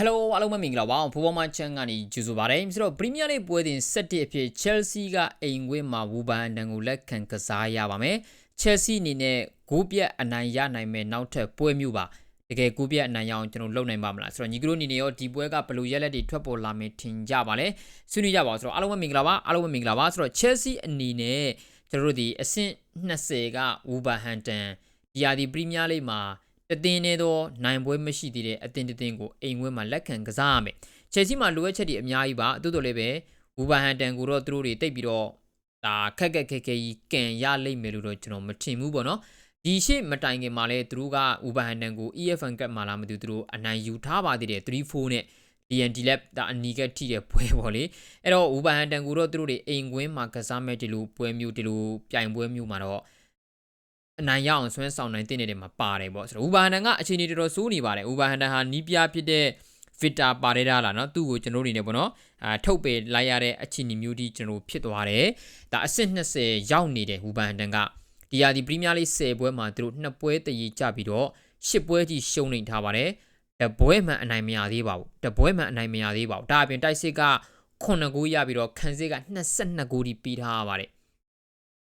Hello အားလုံးပဲမင်္ဂလာပါဖိုးပေါ်မချန်ကနေကြိုဆိုပါရစေဆိုတော့ Premier League ပွဲစဉ်7အဖြစ် Chelsea ကအိမ်ဝင်းမှာဝူဘန်အတန်ကိုလက်ခံကစားရပါမယ် Chelsea အနေနဲ့ဂိုးပြတ်အနိုင်ရနိုင်မဲ့နောက်ထပ်ပွဲမျိုးပါတကယ်ဂိုးပြတ်အနိုင်ရအောင်ကျွန်တော်လုပ်နိုင်ပါမလားဆိုတော့ညီကတို့အနေနဲ့ရောဒီပွဲကဘယ်လိုရက်လက်တွေထွက်ပေါ်လာမယ်ထင်ကြပါလဲဆွေးနွေးကြပါဦးဆိုတော့အားလုံးပဲမင်္ဂလာပါအားလုံးပဲမင်္ဂလာပါဆိုတော့ Chelsea အနေနဲ့ကျွန်တော်တို့ဒီအဆင့်20ကဝူဘန်ဟန်တန်ဒီယာဒီ Premier League မှာ တသင်းနေသောနိုင်ပွဲမရှိသေးတဲ့အသင်းတစ်သင်းကိုအိမ်ဝဲမှာလက်ခံကစားရမယ်။ချယ်ဆီမှာလိုအပ်ချက်တွေအများကြီးပါ။သို့တော်လည်းပဲဝူဘာဟန်တန်ကိုတော့သူတို့တွေတိတ်ပြီးတော့ဒါခက်ခက်ခဲခဲကြီးကန်ရလိမ့်မယ်လို့တော့ကျွန်တော်မထင်ဘူးပေါ့နော်။ဒီရှေ့မတိုင်ခင်မှာလဲသူတို့ကဝူဘာဟန်တန်ကို EFN Cup မှာလာမသိဘူးသူတို့အနိုင်ယူထားပါသေးတယ်3-4နဲ့ DND Lab ဒါအနီကထိတဲ့ပွဲပေါ့လေအဲ့တော့ဝူဘာဟန်တန်ကိုတော့သူတို့တွေအိမ်ကွင်းမှာကစားမဲ့ဒီလိုပွဲမျိုးဒီလိုပြိုင်ပွဲမျိုးမှာတော့ အနိုင်ရအောင်ဆွဲဆောင်နိုင်တဲ့နေတယ်မှာပါတယ်ပေါ့ဆိုတော့ဥဘာဟန်တန်ကအခြေအနေတော်တော်စိုးနေပါတယ်ဥဘာဟန်တန်ဟာနီးပြဖြစ်တဲ့ Vita ပါရတာလားเนาะသူ့ကိုကျွန်တော်တို့နေပေါ့เนาะအာထုတ်ပေလိုက်ရတဲ့အခြေအနေမျိုးဒီကျွန်တော်ဖြစ်သွားတယ်ဒါအဆင့်20ရောက်နေတဲ့ဥဘာဟန်တန်ကဒီယာဒီပရီးမီးယားလိ10ပွဲမှာသူတို့နှစ်ပွဲတည်ကြပြီးတော့10ပွဲကြီးရှုံးနေထားပါတယ်တပွဲမှန်အနိုင်မရသေးပါဘူးတပွဲမှန်အနိုင်မရသေးပါဘူးဒါအပြင်တိုက်စစ်က9ဂိုးရပြီးတော့ခန်းစစ်က22ဂိုးဒီပြီးထားရပါတယ်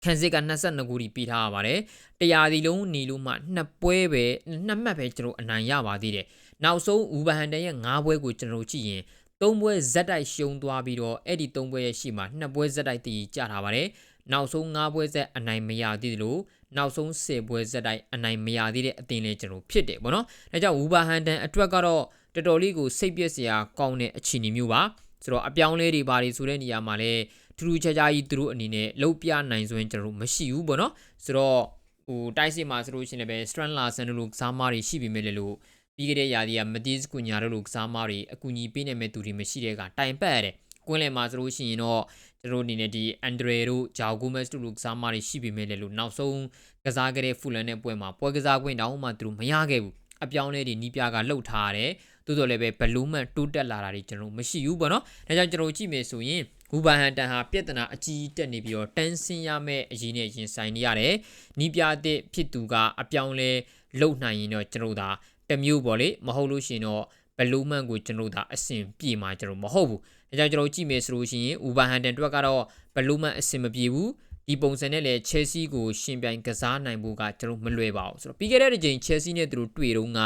ခန်းစစ်က22ဂိုးဒီပြီးထားရပါတယ်တရားဒီလုံးနေလို့မှနှစ်ပွဲပဲနှစ်မှတ်ပဲကျွန်တော်အနိုင်ရပါသေးတယ်နောက်ဆုံးဦးဘဟန်တန်ရဲ့၅ပွဲကိုကျွန်တော်ကြည့်ရင်၃ပွဲဇက်တိုက်ရှုံးသွားပြီးတော့အဲ့ဒီ၃ပွဲရဲ့ရှိမှာနှစ်ပွဲဇက်တိုက်တည်ကြထားပါတယ်နောက်ဆုံး၅ပွဲဇက်အနိုင်မရသေးတယ်လို့နောက်ဆုံး10ပွဲဇက်တိုက်အနိုင်မရသေးတဲ့အသင်းလေးကျွန်တော်ဖြစ်တယ်ပေါ့နော်ဒါကြောင့်ဝူဘာဟန်တန်အတွက်ကတော့တော်တော်လေးကိုစိတ်ပြည့်စရာကောင်းတဲ့အခြေအနေမျိုးပါဆိုတော့အပြောင်းလဲတွေပါတွေဆိုတဲ့နေရာမှာလည်း ထူးထူးခြားခြားကြီးသူတို့အနေနဲ့လှုပ်ပြနိုင်စွမ်းကျွန်တော်မရှိဘူးပေါ့နော်ဆိုတော့ဟိုတိုက်စစ်မှာဆိုလို့ရှိရင်လည်း Strand Larsen တို့လိုကစားမတွေရှိပြီမဲ့လေလို့ပြီးခဲ့တဲ့ရာသီကမတီးစကူညာတို့လိုကစားမတွေအကူအညီပေးနိုင်မဲ့သူတွေမရှိတဲ့ကတိုင်ပတ်ရတယ်ကွင်းလယ်မှာဆိုလို့ရှိရင်တော့ကျွန်တော်အနေနဲ့ဒီအန်ဒရီတို့ဂျာဂိုမက်စ်တို့လိုကစားမတွေရှိပြီမဲ့လေလို့နောက်ဆုံးကစားခဲ့တဲ့ဖူလန်တဲ့ပွဲမှာပွဲကစားခွင့်တောင်မှသူတို့မရခဲ့ဘူးအပြောင်းလဲတွေနီးပြကလှုပ်ထားရတယ်တိုးတော်လည်းပဲဘလူးမန်တိုးတက်လာတာတွေကျွန်တော်မရှိဘူးပေါ့နော်ဒါကြောင့်ကျွန်တော်ကြည့်မယ်ဆိုရင် ဂူဘာဟန်တန်ဟာပြဿနာအကြီးတက်နေပြီးတော့တန်းဆင်းရမယ့်အရေးနဲ့ရင်ဆိုင်နေရတယ်နီးပြတဲ့ဖြစ်သူကအပြောင်းလဲလှုပ်နိုင်ရင်တော့ကျွန်တော်ဒါတမျိုးပေါ့လေမဟုတ်လို့ရှိရင်တော့ဘလူးမန်ကိုကျွန်တော်ဒါအဆင်ပြေမှာကျွန်တော်မဟုတ်ဘူးဒါကြောင့်ကျွန်တော်ကြည့်မယ်ဆိုလို့ရှိရင်ဥဘာဟန်တန်အတွက်ကတော့ဘလူးမန်အဆင်မပြေဘူးဒီပုံစံနဲ့လည်း Chelsea ကိုရှင်ပြိုင်ကစားနိုင်ဖို့ကကျွန်တော်မလွယ်ပါဘူးဆိုတော့ပြီးခဲ့တဲ့ချိန် Chelsea နဲ့သူတို့တွေ့တော့က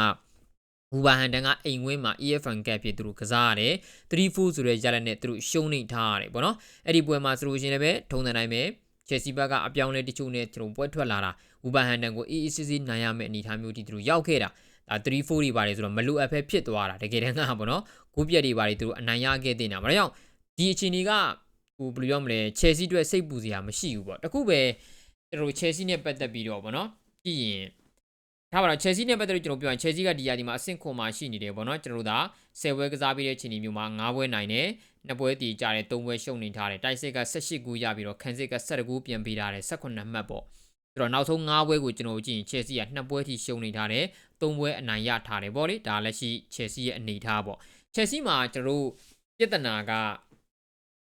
ဘူဘာဟန်တန်ကအိမ်ဝင်းမှာ EFN Cup ဖြစ်သူတို့ကစားရတယ်3-4ဆိုတဲ့ရလက်နဲ့သူတို့ရှုံးနေထားရတယ်ပေါ့နော်အဲ့ဒီပွဲမှာဆိုလို့ရှိရင်လည်းထုံးတဲ့တိုင်းပဲ Chelsea ဘက်ကအပြောင်းလဲတချို့နဲ့သူတို့ပွဲထွက်လာတာဘူဘာဟန်တန်ကို EECC နိုင်ရမယ့်အနေအထားမျိုးတီသူတို့ရောက်ခဲ့တာဒါ3-4တွေပါတယ်ဆိုတော့မလိုအပ်ဖဲဖြစ်သွားတာတကယ်တမ်းကပေါ့နော်ဂိုးပြက်တွေပါတယ်သူတို့အနိုင်ရခဲ့တဲ့နေတာဘာကြောင့်ဒီအခြေအနေကဟိုဘယ်လိုပြောမလဲ Chelsea အတွက်စိတ်ပူစရာမရှိဘူးပေါ့တခုပဲကျွန်တော် Chelsea နဲ့ပတ်သက်ပြီးတော့ပေါ့နော်ကြည့်ရင် ထားပါတော့ Chelsea နဲ့ပတ်သက်လို့ကျွန်တော်ပြောရင် Chelsea ကဒီရာဒီမှာအဆင့်ခွန်မှာရှိနေတယ်ပေါ့နော်ကျွန်တော်တို့ဒါ10ပွဲကစားပြီးတဲ့ချိန်မျိုးမှာ9ပွဲနိုင်တယ်2ပွဲတည်ကြတယ်3ပွဲရှုံနေထားတယ်တိုက်စစ်က18ဂိုးရပြီးတော့ခန်းစစ်က17ဂိုးပြန်ပေးထားတယ်18မှတ်ပေါ့ဆိုတော့နောက်ဆုံး9ပွဲကိုကျွန်တော်ကြည့်ရင် Chelsea က2ပွဲထိရှုံနေထားတယ်3ပွဲအနိုင်ရထားတယ်ပေါ့လေဒါလည်းရှိ Chelsea ရဲ့အနေထားပေါ့ Chelsea မှာကျွန်တော်တို့ပြဿနာက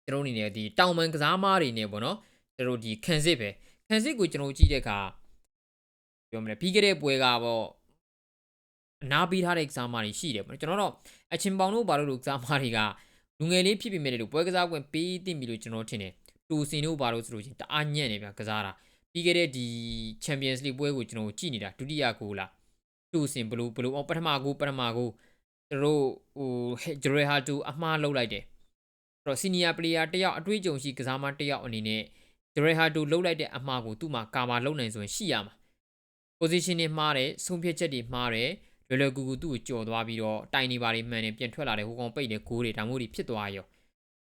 ကျွန်တော်အနေနဲ့ဒီတောင်ပန်ကစားမားတွေနဲ့ပေါ့နော်ကျွန်တော်ဒီခန်းစစ်ပဲခန်းစစ်ကိုကျွန်တော်ကြည့်တဲ့အခါ ပြောမလဲပြီးခဲ့တဲ့ပွဲကပေါ့အနာပေးထားတဲ့ကစားမားတွေရှိတယ်ပေါ့ကျွန်တော်တော့အချင်းပေါင်တို့ဘာလို့လို့ကစားမားတွေကလူငယ်လေးဖြစ်ပြီးမြဲလို့ပွဲကစားခွင့်ပေးသိပြီလို့ကျွန်တော်ထင်တယ်တူစင်တို့ဘာလို့ဆိုလို့ချင်းတအားညံ့နေဗျကစားတာပြီးခဲ့တဲ့ဒီ Champions League ပွဲကိုကျွန်တော်ကြည့်နေတာဒုတိယဂိုးလားတူစင်ဘလို့ဘလို့ပထမဂိုးပထမဂိုးကျွန်တော်ဟိုဂျရေဟာတူအမှားလုပ်လိုက်တယ်အဲ့တော့ senior player တယောက်အတွေ့အကြုံရှိကစားမတယောက်အနေနဲ့ဂျရေဟာတူလုပ်လိုက်တဲ့အမှားကိုသူ့မှာကာမာလုပ်နိုင်ဆိုရင်ရှိရမှာ position တွေမှားတယ်ဆုံးဖြတ်ချက်တွေမှားတယ်လွယ်လွယ်ကူကူသူ့ကိုကြော်သွားပြီးတော့တိုင်နေပါတွေမှန်နေပြန်ထွက်လာတယ်ဟိုကောင်ပိတ်တယ်ဂိုးတွေဒါမျိုးတွေဖြစ်သွားရော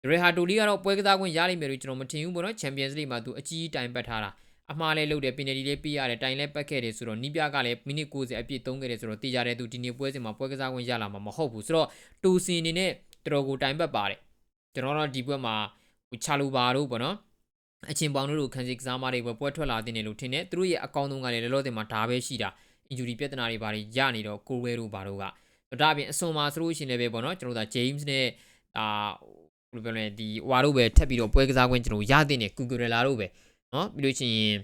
ဂျရေဟာတူလီကတော့ပွဲကစားခွင့်ရလိမ့်မယ်လို့ကျွန်တော်မထင်ဘူးပေါ့နော် Champions League မှာသူအကြီးတိုင်ပတ်ထားတာအမှားလဲလုပ်တယ်ပင်နယ်တီလေးပေးရတယ်တိုင်လဲပတ်ခဲ့တယ်ဆိုတော့နီးပြကလည်းမိနစ်90အပြည့်သုံးခဲ့တယ်ဆိုတော့တေးကြတဲ့သူဒီနေ့ပွဲစဉ်မှာပွဲကစားခွင့်ရလာမှာမဟုတ်ဘူးဆိုတော့တူစင်အနေနဲ့တော်တော်ကိုတိုင်ပတ်ပါတယ်ကျွန်တော်တို့ဒီပွဲမှာဟိုချာလူပါတို့ပေါ့နော် အချင်းပေါင်းတို့ခံစီကစားမတွေပဲပွဲထွက်လာတဲ့နေလို့ထင်တယ်သူတို့ရဲ့အကောင်းဆုံးကလည်းလောလောဆယ်မှာဒါပဲရှိတာ injury ပြဿနာတွေဘာတွေရနေတော့ကိုရဲတို့ဘာတို့ကဒါအပြင်အစွန်မှာဆိုလို့ရှိရင်လည်းပဲပေါ့နော်ကျွန်တော်ဒါ James နဲ့အာဘယ်လိုပြောလဲဒီဟွာတို့ပဲထပ်ပြီးတော့ပွဲကစားခွင့်ကျွန်တော်ရတဲ့နေကူကူရလာတို့ပဲနော်ပြီးလို့ရှိရင်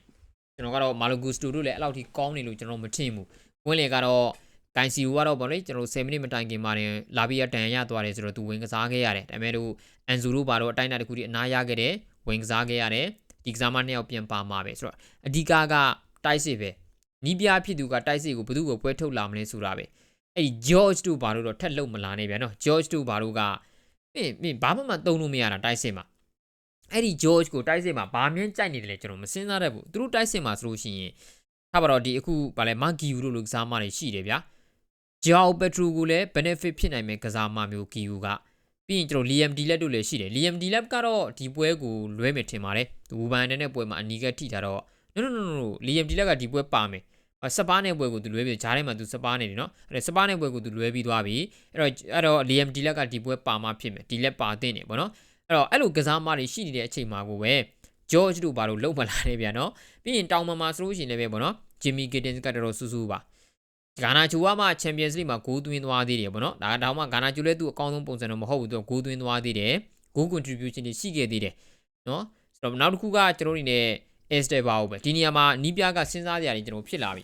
ကျွန်တော်ကတော့မာလိုဂူစတိုတို့လည်းအဲ့လောက်ထိကောင်းနေလို့ကျွန်တော်မထင်ဘူးဝင်လေကတော့ဂိုင်စီကိုကတော့ဗောလေကျွန်တော်10မိနစ်မတိုင်ခင်မှာတင်လာပြီးရတန်ရရသွားတယ်ဆိုတော့သူဝင်ကစားခဲ့ရတယ်ဒါပေမဲ့လို့အန်ဇူတို့ဘာတော့အတိုင်းအတာတစ်ခုထိအနားရခဲ့တယ် ဝင်ကစားခဲ့ရတယ်ဒီကစားမနှစ်ယောက်ပြန်ပါမှာပဲဆိုတော့အဓိကကတိုက်စစ်ပဲနီးပြဖြစ်သူကတိုက်စစ်ကိုဘယ်သူ့ကိုပွဲထုတ်လာမလဲဆိုတာပဲအဲ့ဒီ George တို့ဘာလို့တော့ထက်လုံမလာနေပြန်နော် George တို့ဘာလို့ကမင်းမင်းဘာမှမသုံးလို့မရတာတိုက်စစ်မှာအဲ့ဒီ George ကိုတိုက်စစ်မှာဘာမြင်ကြိုက်နေတယ်လဲကျွန်တော်မစင်စားတတ်ဘူးသူတို့တိုက်စစ်မှာဆိုလို့ရှိရင်ထားပါတော့ဒီအခုဗာလဲမဂီယူတို့လိုကစားမတွေရှိတယ်ဗျာဂျောက်ပက်ထရူကိုလည်း benefit ဖြစ်နိုင်မဲ့ကစားမမျိုးကီယူက ပြီးရင်ကျွန်တော် Liam Delap တို့လည်းရှိတယ် Liam Delap ကတော့ဒီပွဲကိုလွဲမယ်ထင်ပါတယ်သူဘူဘန်တဲ့ပွဲမှာအနီးကထိထားတော့ no no no no Liam Delap ကဒီပွဲပါမယ်စပါးနဲ့ပွဲကိုသူလွဲပြီးဂျားထဲမှာသူစပါးနေတယ်နော်အဲ့စပါးနဲ့ပွဲကိုသူလွဲပြီးသွားပြီအဲ့တော့အဲ့တော့ Liam Delap ကဒီပွဲပါမှဖြစ်မယ် Delap ပါတဲ့နေပေါ့နော်အဲ့တော့အဲ့လိုကစားမတွေရှိနေတဲ့အချိန်မှာကိုပဲ George တို့ဘာလို့လုံမလာနေပြန်နော်ပြီးရင်တောင်မမှာဆိုလို့ရှိရင်လည်းပဲပေါ့နော် Jimmy Giddens ကတော်တော်စူးစူးပါ ဂါနာချူကမှ Champions League မှာဂိုးသွင်းသွားသေးတယ်ပေါ့နော်ဒါတောင်မှဂါနာချူလည်းသူ့အကောင်းဆုံးပုံစံတော့မဟုတ်ဘူးသူဂိုးသွင်းသွားသေးတယ်ဂိုး contribution တွေရှိခဲ့သေးတယ်နော်ဆိုတော့နောက်တစ်ခုကကျွန်တော်တို့နေနဲ့ Esther ပါဦးပဲဒီနေရာမှာနီးပြားကစဉ်းစားကြရတယ်ကျွန်တော်ဖြစ်လာပြီ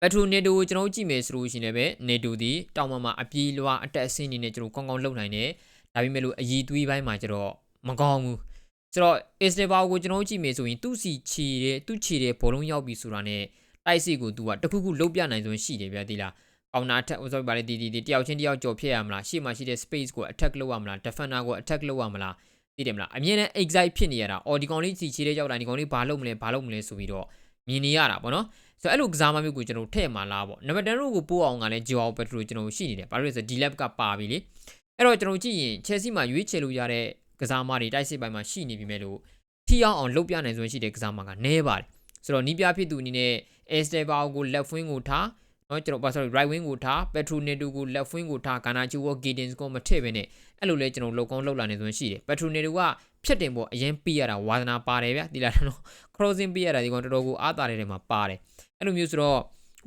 ပက်ထရိုနေတိုကိုကျွန်တော်ကြည့်မယ်ဆိုလို့ရှိရင်လည်းနေတိုဒီတောင်မမှာအပြေးလွှားအတက်အဆင်းနေနဲ့ကျွန်တော်ကောင်းကောင်းလုပ်နိုင်တယ်ဒါပေမဲ့လို့အည်သွေးပိုင်းမှာကျတော့မကောင်းဘူးဆိုတော့ Esther ပါကိုကျွန်တော်ကြည့်မယ်ဆိုရင်သူ့စီချီတဲ့သူ့ချီတဲ့ဘောလုံးရောက်ပြီဆိုတာနဲ့ တိုက်စီကို तू ကတခုခုလုတ်ပြနိုင်စွမ်းရှိတယ်ဗျာဒီလားကောင်နာထက်ဆိုပါလေဒီဒီဒီတယောက်ချင်းတယောက်ကြော်ဖြစ်ရမလားရှေ့မှာရှိတဲ့ space ကို attack လုပ်ရမလား defender ကို attack လုပ်ရမလားသိတယ်မလားအမြင်နဲ့ excite ဖြစ်နေရတာအော်ဒီကောင်လေးစီချီတဲ့ရောက်တာဒီကောင်လေးဘာလုပ်မလဲဘာလုပ်မလဲဆိုပြီးတော့မြင်နေရတာပေါ့နော်ဆိုတော့အဲ့လိုကစားမမျိုးကိုကျွန်တော်ထည့်မှာလားပေါ့နံပါတ်10ကိုပို့အောင်ကလည်းဂျော်ပက်ထရိုကျွန်တော်ရှိနေတယ်ဘာလို့လဲဆိုတော့ဒီ lab ကပါပြီလေအဲ့တော့ကျွန်တော်ကြည့်ရင် Chelsea မှာရွေးချယ်လို့ရတဲ့ကစားမတွေတိုက်စစ်ပိုင်းမှာရှိနေပြီမဲ့လို့ထိအောင်အောင်လုပ်ပြနိုင်စွမ်းရှိတဲ့ကစားမကနည်းပါတယ် ဆိုတော့နီးပြဖြစ်သူအနေနဲ့ Estebao ကို left wing ကိုထားနော်ကျွန်တော် sorry right wing ကိုထား Petroneto ကို left wing ကိုထား Garnacho ကို Giddens ကိုမထည့်ဘဲနဲ့အဲ့လိုလဲကျွန်တော်လောက်ကောင်းလောက်လာနေဆိုရင်ရှိတယ် Petroneto ကဖြတ်တင်ပေါ်အရင်ပြေးရတာဝါသနာပါတယ်ဗျတိလာတယ်နော် crossing ပြေးရတာဒီကောင်တော်တော်ကိုအားတာတဲ့နေရာမှာပါတယ်အဲ့လိုမျိုးဆိုတော့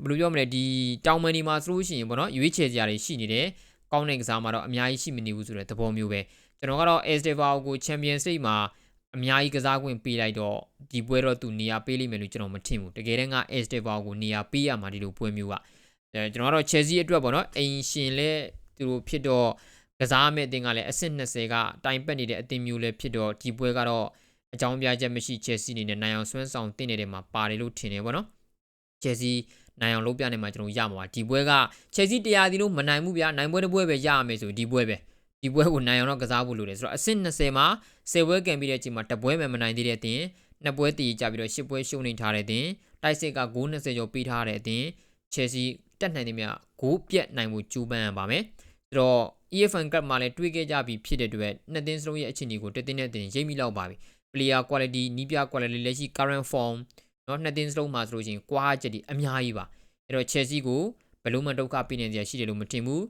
ဘယ်လိုပြောမလဲဒီတောင်မန်ဒီမှာဆိုလို့ရှိရင်ပေါ့နော်ရွေးချယ်စရာတွေရှိနေတယ်ကောင်းတဲ့ကစားမှာတော့အများကြီးရှိမနေဘူးဆိုတဲ့သဘောမျိုးပဲကျွန်တော်ကတော့ Estevao ကို Champions League မှာ အများကြီးကစားခွင့်ပေးလိုက်တော့ဒီပွဲတော့သူနေရာပေးလိမ့်မယ်လို့ကျွန်တော်မထင်ဘူးတကယ်တမ်းက Esteva ကိုနေရာပေးရမှာဒီလိုပွဲမျိုးကအဲကျွန်တော်ကတော့ Chelsea အတွက်ပေါ့နော်အိမ်ရှင်လဲသူတို့ဖြစ်တော့ကစားမဲ့အတင်းကလည်းအဆင့်20ကတိုင်ပတ်နေတဲ့အတင်းမျိုးလဲဖြစ်တော့ဒီပွဲကတော့အကြောင်းပြချက်မရှိ Chelsea အနေနဲ့နိုင်အောင်ဆွမ်းဆောင်တင်နေတဲ့မှာပါတယ်လို့ထင်တယ်ပေါ့နော် Chelsea နိုင်အောင်လုပ်ပြနေမှာကျွန်တော်ရမှာပါဒီပွဲက Chelsea တရားဒီလို့မနိုင်ဘူးဗျာနိုင်ပွဲတစ်ပွဲပဲရရမယ်ဆိုဒီပွဲပဲ ဒီပွဲကိုနိုင်အောင်တော့ကစားဖို့လိုတယ်ဆိုတော့အဆင့်20မှာ10ပွဲကန်ပြီးတဲ့အချိန်မှာတပွဲမှမနိုင်သေးတဲ့အတင်နှစ်ပွဲတည်ကြပြီးတော့10ပွဲရှုံးနေထားတဲ့အတင်တိုက်စစ်ကဂိုး20ကျော်ပေးထားတဲ့အတင် Chelsea တက်နိုင်တယ်မြဂိုးပြက်နိုင်မှုကြိုးပမ်းရပါမယ်ဆိုတော့ EFN Cup မှာလည်းတွေးခဲ့ကြပြီးဖြစ်တဲ့အတွက်နှစ်သင်းစလုံးရဲ့အခြေအနေကိုတသိန်းနဲ့တင်ရိပ်မိလောက်ပါပြီ player quality နီးပြ quality လက်ရှိ current form เนาะနှစ်သင်းစလုံးမှာဆိုလို့ရှိရင်ကွာချက်ဒီအများကြီးပါအဲ့တော့ Chelsea ကိုဘယ်လို့မှဒုက္ခပေးနေကြရှိတယ်လို့မထင်ဘူး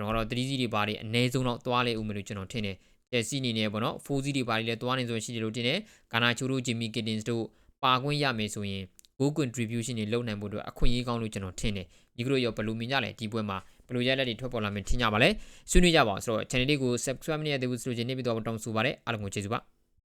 ကျွန်တော်ကတော့3စီးတွေပါတွေအနည်းဆုံးတော့သွားလေဦးမယ်လို့ကျွန်တော်ထင်တယ် Chelsea အနေနဲ့ပေါ့နော်4စီးတွေပါတွေလည်းသွားနေဆိုရှိတယ်လို့ထင်တယ်ဂါနာချိုတို့ Jimmy Giddens တို့ပါခွင့်ရမယ်ဆိုရင် goal contribution တွေလုပ်နိုင်ဖို့အတွက်အခွင့်အရေးကောင်းလို့ကျွန်တော်ထင်တယ်ဒီကလိုရောဘယ်လိုမြင်ကြလဲဒီပွဲမှာဘယ်လိုရလက်တွေထွက်ပေါ်လာမယ်ထင်ကြပါလဲဆွေးနွေးကြပါအောင်ဆိုတော့ channel လေးကို subscribe မလုပ်ရသေးဘူးဆိုလို့ချင်းနေပြီးတော့တောင်းဆိုပါရစေအားလုံးကိုကျေးဇူးပါ